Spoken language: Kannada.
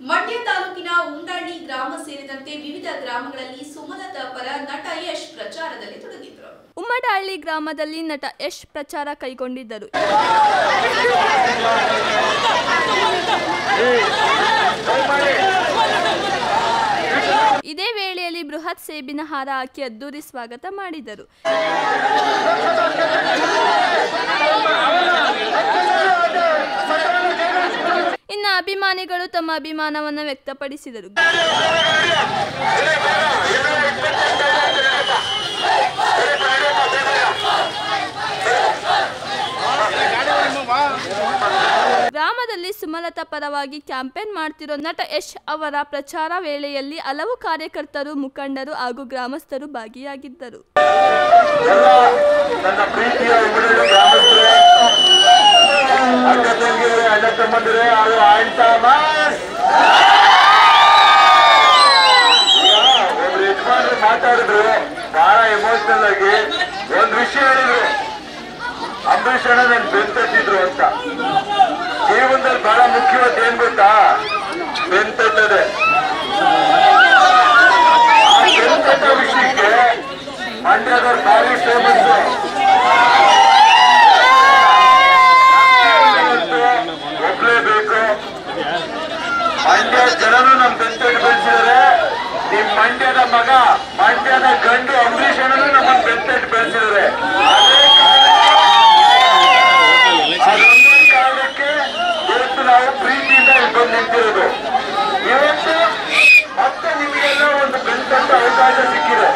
ಮಂಡ್ಯ ತಾಲೂಕಿನ ಉಂಡಳ್ಳಿ ಗ್ರಾಮ ಸೇರಿದಂತೆ ವಿವಿಧ ಗ್ರಾಮಗಳಲ್ಲಿ ಸುಮಲತಾ ಪರ ನಟ ಯಶ್ ಪ್ರಚಾರದಲ್ಲಿ ತೊಡಗಿದ್ರು ಉಮ್ಮಡಹಳ್ಳಿ ಗ್ರಾಮದಲ್ಲಿ ನಟ ಯಶ್ ಪ್ರಚಾರ ಕೈಗೊಂಡಿದ್ದರು. ಇದೇ ವೇಳೆಯಲ್ಲಿ ಬೃಹತ್ ಸೇಬಿನ ಹಾರ ಹಾಕಿ ಅದ್ದೂರಿ ಸ್ವಾಗತ ಮಾಡಿದರು. ಅಭಿಮಾನಿಗಳು ತಮ್ಮ ಅಭಿಮಾನವನ್ನು ವ್ಯಕ್ತಪಡಿಸಿದರು. ಗ್ರಾಮದಲ್ಲಿ ಸುಮಲತಾ ಪರವಾಗಿ ಕ್ಯಾಂಪೇನ್ ಮಾಡ್ತಿರೋ ನಟ ಯಶ್ ಅವರ ಪ್ರಚಾರ ವೇಳೆಯಲ್ಲಿ ಹಲವು ಕಾರ್ಯಕರ್ತರು, ಮುಖಂಡರು ಹಾಗೂ ಗ್ರಾಮಸ್ಥರು ಭಾಗಿಯಾಗಿದ್ದರು. ತಂಗಿಯರೇ ಅದು ಆಯ್ತಾ ಮಾಸ್ ಒಬ್ರು ಯಜಮಾನ್ರು ಮಾತಾಡಿದ್ರು ಬಹಳ ಎಮೋಷನಲ್ ಆಗಿ ಒಂದ್ ವಿಷಯ ಹೇಳಿದ್ರು. ಅಂಬರೀಷ್ ಅಣ್ಣ ನನ್ ಅಂತ. ಜೀವನದಲ್ಲಿ ಬಹಳ ಮುಖ್ಯವಾದ ಏನ್ ಗೊತ್ತಾ? ಬೆಂತಟ್ಟದೆ ಆ ಬೆಂತಟ್ಟ ವಿಷಯಕ್ಕೆ ಮಂಡ್ಯದವ್ರು ಭಾರಿ ಫೇಮಸ್ ಮಗ ಮಂಡ್ಯದ ಗಂಡು ಅಂಬರೀಷ್ ಅಣ್ಣನು ನಮ್ಮನ್ನು ಬೆತ್ತ ಬೆಳೆಸಿದ್ರೆ ಅದೊಂದು ಕಾರಣಕ್ಕೆ ಇವತ್ತು ನಾವು ಪ್ರೀತಿಯಿಂದ ಬಂದು ನಿಂತಿರೋದು. ಇವತ್ತು ಮತ್ತೆ ನಿಮಗೆಲ್ಲ ಒಂದು ಬೆಂತಂತ ಅವಕಾಶ ಸಿಕ್ಕಿದೆ.